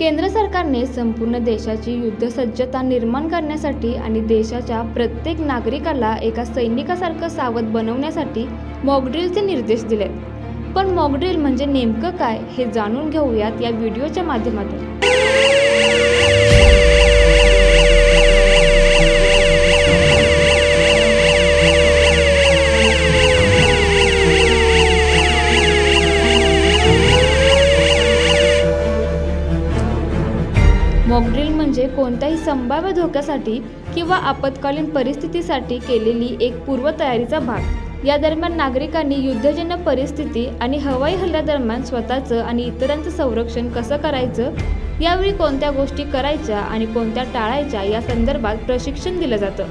केंद्र सरकारने संपूर्ण देशाची युद्धसज्जता निर्माण करण्यासाठी आणि देशाच्या प्रत्येक नागरिकाला एका सैनिकासारखं सावध बनवण्यासाठी मॉकड्रिलचे निर्देश दिलेत. पण मॉकड्रिल म्हणजे नेमकं काय हे जाणून घेऊयात या व्हिडिओच्या माध्यमातून. मॉकड्रिल म्हणजे कोणत्याही संभाव्य धोक्यासाठी किंवा आपत्कालीन परिस्थितीसाठी केलेली एक पूर्वतयारीचा भाग. या दरम्यान नागरिकांनी युद्धजन्य परिस्थिती आणि हवाई हल्ल्यादरम्यान स्वतःचं आणि इतरांचं संरक्षण कसं करायचं यावेळी कोणत्या गोष्टी करायच्या आणि कोणत्या टाळायच्या या संदर्भात प्रशिक्षण दिलं जातं.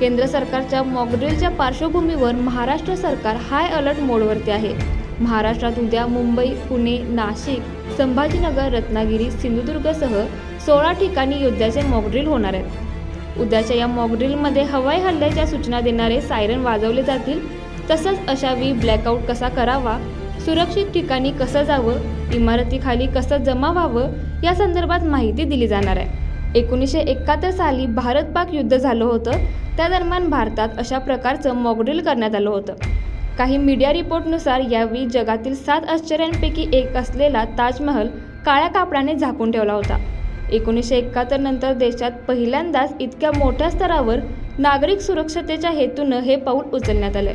केंद्र सरकारच्या मॉकड्रिलच्या पार्श्वभूमीवर महाराष्ट्र सरकार हाय अलर्ट मोडवरती आहे. महाराष्ट्रात उद्या मुंबई पुणे नाशिक संभाजीनगर रत्नागिरी सिंधुदुर्गसह सोळा ठिकाणी युद्धाचे मॉकड्रिल होणार आहेत. उद्याच्या या मॉकड्रिलमध्ये हवाई हल्ल्याच्या सूचना देणारे सायरन वाजवले जातील. तसंच अशा वेळी ब्लॅकआउट कसा करावा सुरक्षित ठिकाणी कसं जावं इमारतीखाली कसं जमा व्हावं या संदर्भात माहिती दिली जाणार आहे. एकोणीसशे एकाहत्तर साली भारत पाक युद्ध झालं होतं. त्या दरम्यान भारतात अशा प्रकारचं मॉकड्रिल करण्यात आलं होतं. काही मीडिया रिपोर्टनुसार यावेळी जगातील सात आश्चर्यांपैकी एक असलेला ताजमहल काळ्या कापडाने झाकून ठेवला होता. एकोणीसशे एकाहत्तरनंतर देशात पहिल्यांदाच इतक्या मोठ्या स्तरावर नागरिक सुरक्षतेच्या हेतूनं हे पाऊल उचलण्यात आलंय.